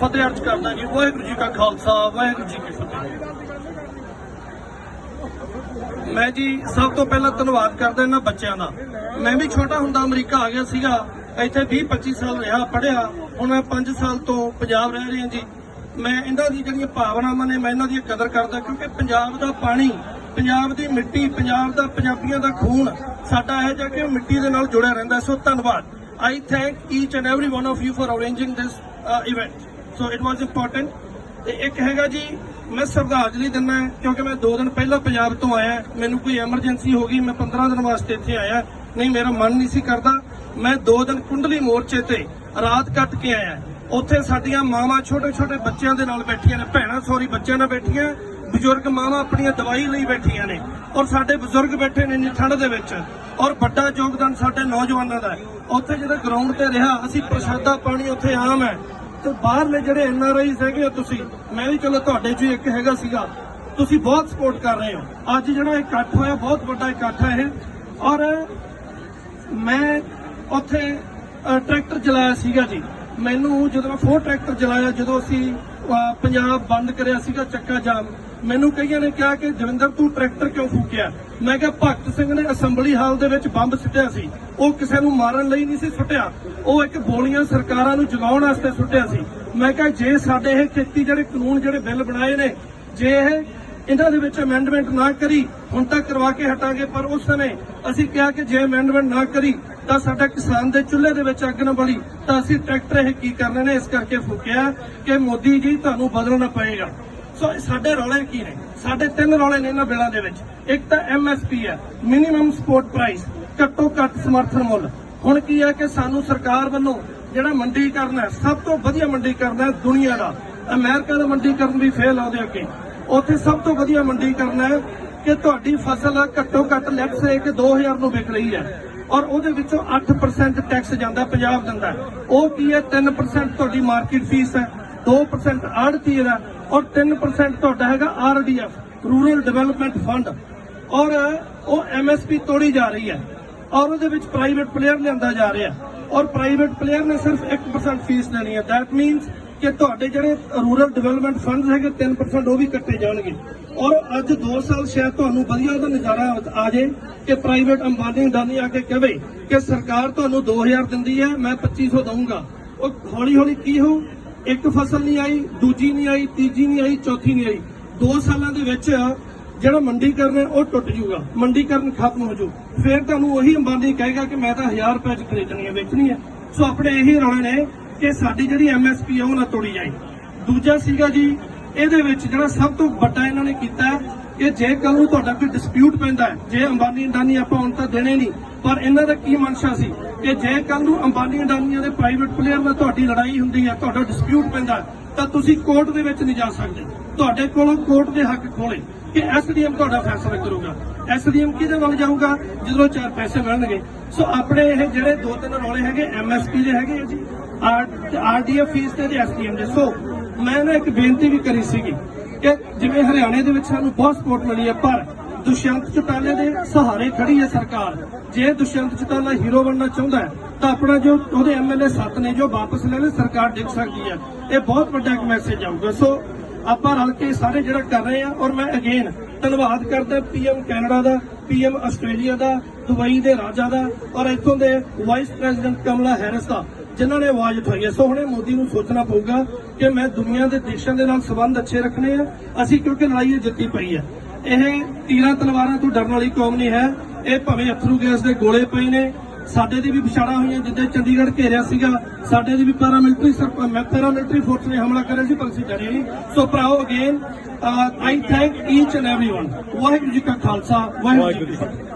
ਫਤਿਹ ਅਰਜ਼ ਕਰਦਾ ਜੀ, ਵਾਹਿਗੁਰੂ ਜੀ ਕਾ ਖਾਲਸਾ, ਵਾਹਿਗੁਰੂ ਜੀ ਕੀ ਫਤਿਹ। ਮੈਂ ਜੀ ਸਭ ਤੋਂ ਪਹਿਲਾਂ ਧੰਨਵਾਦ ਕਰਦਾ ਇਹਨਾਂ ਬੱਚਿਆਂ ਦਾ। ਮੈਂ ਵੀ ਛੋਟਾ ਹੁੰਦਾ ਅਮਰੀਕਾ ਆ ਗਿਆ ਸੀਗਾ, ਇੱਥੇ 20 25 ਸਾਲ ਰਿਹਾ ਪੜਿਆ ਹੁਣ ਮੈਂ 5 ਸਾਲ ਤੋਂ ਪੰਜਾਬ ਰਹਿ ਰਿਹਾ ਜੀ। ਮੈਂ ਇਹਨਾਂ ਦੀ ਜਿਹੜੀਆਂ ਭਾਵਨਾਵਾਂ ਨੇ, ਮੈਂ ਇਹਨਾਂ ਦੀ ਕਦਰ ਕਰਦਾ, ਕਿਉਂਕਿ ਪੰਜਾਬ ਦਾ ਪਾਣੀ, ਪੰਜਾਬ ਦੀ ਮਿੱਟੀ, ਪੰਜਾਬ ਦਾ ਪੰਜਾਬੀਆਂ ਦਾ ਖੂਨ, ਸਾਡਾ ਇਹ ਜਿਹਾ ਕਿ ਮਿੱਟੀ ਦੇ ਨਾਲ ਜੁੜਿਆ ਰਹਿੰਦਾ। ਸੋ ਧੰਨਵਾਦ। I thank each and every one of you for arranging this event so it was important ਤੇ ਇੱਕ ਹੈਗਾ ਜੀ, ਮੈਂ ਸ਼ਰਧਾਂਜਲੀ ਦਿੰਦਾ ਕਿਉਂਕਿ ਮੈਂ 2 ਦਿਨ ਪਹਿਲਾਂ ਪੰਜਾਬ ਤੋਂ ਆਇਆ ਮੈਨੂੰ ਕੋਈ ਐਮਰਜੈਂਸੀ ਹੋ ਗਈ, ਮੈਂ 15 ਦਿਨ ਵਾਸਤੇ ਇੱਥੇ ਆਇਆ ਨਹੀਂ, ਮੇਰਾ ਮਨ ਨਹੀਂ ਸੀ ਕਰਦਾ। ਮੈਂ 2 ਦਿਨ ਕੁੰਡਲੀ ਮੋਰਚੇ ਤੇ ਰਾਤ ਕੱਟ ਕੇ ਆਇਆ ਉੱਥੇ ਸਾਡੀਆਂ ਮਾਵਾਂ ਛੋਟੇ ਛੋਟੇ ਬੱਚਿਆਂ ਦੇ ਨਾਲ ਬੈਠੀਆਂ ਨੇ, ਭੈਣਾਂ, ਸੌਰੀ, ਬੱਚਿਆਂ ਨਾਲ ਬੈਠੀਆਂ, ਬਜ਼ੁਰਗ ਮਾਵਾਂ ਆਪਣੀਆਂ ਦਵਾਈ ਲਈ ਬੈਠੀਆਂ ਨੇ। ਔਰ ਸਾਡੇ ਬਜ਼ੁਰਗ ਬੈਠੇ ਨੇ ਇੰਨੀ ਠੰਡ ਦੇ ਵਿੱਚ। ਔਰ ਵੱਡਾ ਯੋਗਦਾਨ ਸਾਡੇ ਨੌਜਵਾਨਾਂ ਦਾ ਉੱਥੇ ਜਿਹੜਾ ਗਰਾਊਂਡ ਤੇ ਰਿਹਾ, ਅਸੀਂ ਪ੍ਰਸ਼ਾਦਾ ਪਾਣੀ ਉੱਥੇ ਆਮ ਹੈ। ਤੇ ਬਾਹਰਲੇ ਜਿਹੜੇ ਐਨ ਆਰ ਆਈਜ਼ ਹੈਗੇ ਆ ਤੁਸੀਂ, ਮੈਂ ਵੀ ਚਲੋ ਤੁਹਾਡੇ ਚ ਇੱਕ ਹੈਗਾ ਸੀਗਾ, ਤੁਸੀਂ ਬਹੁਤ ਸਪੋਰਟ ਕਰ ਰਹੇ ਹੋ। ਅੱਜ ਜਿਹੜਾ ਇਕੱਠ ਹੋਇਆ, ਬਹੁਤ ਵੱਡਾ ਇਕੱਠ ਹੈ ਇਹ। ਔਰ ਮੈਂ ਉੱਥੇ ਟਰੈਕਟਰ ਚਲਾਇਆ ਸੀਗਾ ਜੀ। ਮੈਨੂੰ ਜਦੋਂ ਮੈਂ ਫੋਰ ਟਰੈਕਟਰ ਚਲਾਇਆ, ਜਦੋਂ ਅਸੀਂ ਪੰਜਾਬ ਬੰਦ ਕਰਿਆ ਸੀਗਾ ਚੱਕਾ ਜਾਮ। ਮੈਨੂੰ ਕਈਆਂ ਨੇ ਕਿਹਾ ਕਿ ਜਵਿੰਦਰ, ਤੂੰ ਟਰੈਕਟਰ ਕਿਉਂ ਫੂਕਿਆ? ਮੈਂ ਕਿਹਾ, ਭਗਤ ਸਿੰਘ ਨੇ ਅਸੈਂਬਲੀ ਹਾਲ ਦੇ ਵਿੱਚ ਬੰਬ ਸੁੱਟਿਆ ਸੀ। ਉਹ ਕਿਸੇ ਨੂੰ ਮਾਰਨ ਲਈ ਨਹੀਂ ਸੀ ਸੁੱਟਿਆ। ਉਹ ਇੱਕ ਬੋਲੀਆਂ ਸਰਕਾਰਾਂ ਨੂੰ ਜਗਾਉਣ ਵਾਸਤੇ ਸੁੱਟਿਆ ਸੀ। ਮੈਂ ਕਿਹਾ, ਜੇ ਸਾਡੇ ਇਹ ਖੇਤੀ ਜਿਹੜੇ ਕਾਨੂੰਨ, ਜਿਹੜੇ ਬਿੱਲ ਬਣਾਏ ਨੇ, ਜੇ ਇਹ ਇਹਨਾਂ ਦੇ ਵਿੱਚ ਅਮੈਂਡਮੈਂਟ ਨਾ ਕਰੀ, ਹੁਣ ਤੱਕ ਕਰਵਾ ਕੇ ਹਟਾਂਗੇ, ਪਰ ਉਸ ਸਮੇਂ ਅਸੀਂ ਕਿਹਾ ਕਿ ਜੇ ਅਮੈਂਡਮੈਂਟ ਨਾ ਕਰੀ, ਤਾਂ ਸਾਡਾ ਕਿਸਾਨ ਦੇ ਚੁੱਲ੍ਹੇ ਦੇ ਵਿੱਚ ਅੱਗ ਨਾ ਬਲੀ, ਤਾਂ ਅਸੀਂ ਟਰੈਕਟਰ ਇਹ ਕੀ ਕਰਨੇ ਨੇ? ਇਸ ਕਰਕੇ ਫੂਕਿਆ ਕਿ ਮੋਦੀ ਜੀ ਤੁਹਾਨੂੰ ਬਦਲਣਾ ਪਏਗਾ। ਸੋ ਸਾਡੇ ਰੌਲੇ ਕੀ ਨੇ? ਸਾਡੇ ਤਿੰਨ ਰੌਲੇ ਨੇ ਇਹਨਾਂ ਬਿੱਲਾਂ ਦੇ ਵਿੱਚ। ਇੱਕ ਤਾਂ ਐਮਐਸਪੀ ਹੈ ਮਿਨੀਮਮ ਸਪੋਰਟ ਪ੍ਰਾਈਸ ਘੱਟੋ ਘੱਟ ਸਮਰਥਨ ਮੁੱਲ। ਹੁਣ ਕੀ ਹੈ ਕਿ ਸਾਨੂੰ ਸਰਕਾਰ ਵੱਲੋਂ ਜਿਹੜਾ ਮੰਡੀਕਰਨ ਹੈ, ਸਭ ਤੋਂ ਵਧੀਆ ਮੰਡੀਕਰਨ ਹੈ ਦੁਨੀਆ ਦਾ। ਅਮਰੀਕਾ ਦਾ ਮੰਡੀਕਰਨ ਵੀ ਫੇਲ ਆਉਂਦੇ ਅੱਗੇ। ਉੱਥੇ ਸਭ ਤੋਂ ਵਧੀਆ ਮੰਡੀਕਰਨ ਹੈ ਕਿ ਤੁਹਾਡੀ ਫਸਲ ਘੱਟੋ ਘੱਟ ਲੈਟਸ ਸੇ ਕਿ 2000 ਨੂੰ ਵਿਕ ਰਹੀ ਹੈ ਔਰ ਉਹਦੇ ਵਿੱਚੋਂ 8% ਟੈਕਸ ਜਾਂਦਾ, ਪੰਜਾਬ ਦਿੰਦਾ ਉਹ ਕੀ ਹੈ? 3% ਤੁਹਾਡੀ ਮਾਰਕੀਟ ਫੀਸ ਹੈ 2% ਆੜਤੀ ਦਾ ਔਰ 3% ਤੁਹਾਡਾ ਹੈਗਾ ਆਰਡੀਐਫ ਰੂਰਲ ਡਿਵੈਲਪਮੈਂਟ ਫੰਡ ਔਰ ਉਹ ਐਮਐਸਪੀ ਤੋੜੀ ਜਾ ਰਹੀ ਹੈ ਔਰ ਉਹਦੇ ਵਿੱਚ ਪ੍ਰਾਈਵੇਟ ਪਲੇਅਰ ਲਿਆਂਦਾ ਜਾ ਰਿਹਾ ਔਰ ਪ੍ਰਾਈਵੇਟ ਪਲੇਅਰ ਨੇ ਸਿਰਫ 1% ਫੀਸ ਲੈਣੀ ਹੈ। ਥੈਟ ਮੀਨਸ ਕਿ ਤੁਹਾਡੇ ਜਿਹੜੇ ਰੂਰਲ ਡਿਵੈਲਪਮੈਂਟ ਫੰਡਸ ਹੈਗੇ 3% ਉਹ ਵੀ ਕੱਟੇ ਜਾਣਗੇ। ਔਰ ਅੱਜ 2 ਸਾਲ ਸ਼ਾਇਦ ਤੁਹਾਨੂੰ ਵਧੀਆ ਉਹਦਾ ਨਜ਼ਾਰਾ ਆ ਜੇ ਕਿ ਪ੍ਰਾਈਵੇਟ ਅੰਬਾਨੀ ਅਡਾਨੀ ਆ ਕੇ ਕਹੇ ਕਿ ਸਰਕਾਰ ਤੁਹਾਨੂੰ 2000 ਦਿੰਦੀ ਹੈ, ਮੈਂ 2500 ਦਊਂਗਾ। ਉਹ ਹੌਲੀ ਹੌਲੀ ਕੀ ਹੋ? ਇੱਕ ਫਸਲ ਨਹੀਂ ਆਈ, ਦੂਜੀ ਨਹੀਂ ਆਈ, ਤੀਜੀ ਨਹੀਂ ਆਈ, ਚੌਥੀ ਨਹੀਂ ਆਈ। 2 ਸਾਲਾਂ ਦੇ ਵਿੱਚ ਜਿਹੜਾ ਮੰਡੀਕਰਨ ਹੈ, ਉਹ ਟੁੱਟ ਜੂਗਾ ਮੰਡੀਕਰਨ ਖਤਮ ਹੋ ਜਾਊ। ਫਿਰ ਤੁਹਾਨੂੰ ਉਹੀ ਅੰਬਾਨੀ ਕਹੇਗਾ ਕਿ ਮੈਂ ਤਾਂ 1000 ਰੁਪਏ ਚ ਖਰੀਦਣੀ ਹੈ, ਵੇਚਣੀ ਹੈ। ਸੋ ਆਪਣੇ ਇਹੀ ਰੌਲੇ ਨੇ ਕਿ ਸਾਡੀ ਜਿਹੜੀ ਐਮਐਸਪੀ ਹੈ ਉਹ ਨਾ ਤੋੜੀ ਜਾਏ। ਦੂਜਾ ਸੀਗਾ ਜੀ, ਇਹਦੇ ਵਿੱਚ ਜਿਹੜਾ ਸਭ ਤੋਂ ਵੱਡਾ ਇਹਨਾਂ ਨੇ ਕੀਤਾ ਕਿ ਜੇ ਕੱਲ ਨੂੰ ਤੁਹਾਡਾ ਕੋਈ ਡਿਸਪਿਊਟ ਪੈਂਦਾ ਜੇ ਅੰਬਾਨੀ ਅੰਡਾਨੀ ਆਪਾਂ ਹੁਣ ਤਾਂ ਦੇਣੇ ਨਹੀਂ, ਪਰ ਇਹਨਾਂ ਦਾ ਕੀ ਮਨਸ਼ਾ ਸੀ? ਕਿ ਜੇ ਕੱਲ ਨੂੰ ਅੰਬਾਨੀ ਅੰਡਾਨੀਆਂ ਦੇ ਪ੍ਰਾਈਵੇਟ ਪਲੇਅਰ ਨਾਲ ਤੁਹਾਡੀ ਲੜਾਈ ਹੁੰਦੀ ਹੈ, ਤੁਹਾਡਾ ਡਿਸਪਿਊਟ ਪੈਂਦਾ ਤਾਂ ਤੁਸੀਂ ਕੋਰਟ ਦੇ ਵਿੱਚ ਨਹੀਂ ਜਾ ਸਕਦੇ। ਤੁਹਾਡੇ ਕੋਲੋਂ ਕੋਰਟ ਦੇ ਹੱਕ ਖੋਲੇ ਕਿ ਐਸਡੀਐਮ ਤੁਹਾਡਾ ਫੈਸਲਾ ਕਰੂਗਾ। ਐਸਡੀਐਮ ਕਿਹਦੇ ਨਾਲ ਜਾਊਗਾ? ਜਦੋਂ ਚਾਰ ਪੈਸੇ ਮਿਲਣਗੇ। ਸੋ ਆਪਣੇ ਇਹ ਜਿਹੜੇ ਦੋ ਤਿੰਨ ਰੌਲੇ ਹੈਗੇ ਐਮਐਸਪੀ ਦੇ ਹੈਗੇ ਆ ਜੀ। ਆਰਡੀਐਫ ਫੀਸ ਤੇ ਤੇ ਐਸਡੀਐਮ ਦੇ। ਸੋ ਮੈਂ ਨਾ ਇੱਕ ਬੇਨਤੀ ਵੀ ਕਰੀ ਸੀਗੀ ਕਿ ਜਿਵੇਂ ਹਰਿਆਣੇ ਦੇ ਵਿੱਚ ਸਾਨੂੰ ਬਹੁਤ ਸਪੋਰਟ ਮਿਲੀ ਹੈ, ਪਰ ਦੁਸ਼ਯੰਤ ਚੌਟਾਲੇ ਦੇ ਸਹਾਰੇ ਖੜੀ ਹੈ ਸਰਕਾਰ। ਜੇ ਦੁਸ਼ਯੰਤ ਚੌਟਾਲਾ ਹੀਰੋ ਬਣਨਾ ਚਾਹੁੰਦਾ ਹੈ, ਤਾਂ ਆਪਣਾ ਜੋ ਉਹਦੇ ਐਮਐਲਏ ਸੱਤ ਨੇ ਜੋ ਵਾਪਸ ਲੈ ਲੈ ਸਰਕਾਰ ਡਿੱਗ ਸਕਦੀ ਹੈ। ਇਹ ਬਹੁਤ ਵੱਡਾ ਇੱਕ ਮੈਸੇਜ ਆਊਗਾ। ਸੋ ਆਪਾਂ ਰਲ ਕੇ ਸਾਰੇ ਜਿਹੜਾ ਕਰ ਰਹੇ ਆ ਔਰ ਮੈਂ ਅਗੇਨ ਧੰਨਵਾਦ ਕਰਦਾ ਪੀਐਮ ਕੈਨੇਡਾ ਦਾ ਪੀਐਮ ਆਸਟ੍ਰੇਲੀਆ ਦਾ ਦੁਬਈ ਦੇ ਰਾਜਾ ਦਾ, ਔਰ ਇੱਥੋਂ ਦੇ ਵਾਈਸ ਪ੍ਰੈਜ਼ੀਡੈਂਟ ਕਮਲਾ ਹੈਰਿਸ ਦਾ। ਜਿਨ੍ਹਾਂ ਨੇ ਆਵਾਜ਼ ਉਠਾਈ ਹੈ। ਸੋ ਹੁਣੇ ਮੋਦੀ ਨੂੰ ਸੋਚਣਾ ਪਊਗਾ ਕਿ ਮੈਂ ਦੁਨੀਆ ਦੇ ਦੇਸ਼ਾਂ ਦੇ ਨਾਲ ਸੰਬੰਧ ਅੱਛੇ ਰੱਖਣੇ ਆ, ਅਸੀਂ ਕਿਉਂਕਿ ਲੜਾਈ ਜਿੱਤੀ ਪਈ ਹੈ। ਇਹ ਤੀਰਾਂ ਤਲਵਾਰਾਂ ਤੋਂ ਡਰਨ ਵਾਲੀ ਕੌਮ ਨਹੀਂ ਹੈ। ਇਹ ਭਾਵੇਂ ਅਥਰੂ ਗੈਸ ਦੇ ਗੋਲੇ ਪਏ ਨੇ। ਸਾਡੇ ਦੀ ਵੀ ਵਿਛਾੜਾ ਹੋਈਆਂ, ਜਿੱਦੇ ਚੰਡੀਗੜ੍ਹ ਘੇਰਿਆ ਸੀਗਾ। ਸਾਡੇ ਦੀ ਵੀ ਪੈਰਾਮਿਲਟਰੀ ਪੈਰਾਮਿਲਟਰੀ ਫੋਰਸ ਨੇ ਹਮਲਾ ਕਰਿਆ ਸੀ, ਪਰ ਅਸੀਂ ਡਰੇ ਨਹੀਂ। So ਭਰਾਓ again I thank each and everyone Waheguru ji ਕਾ ਖਾਲਸਾ, ਵਾਹਿਗੁਰੂ ਜੀ ਕੀ ਫਤਿਹ।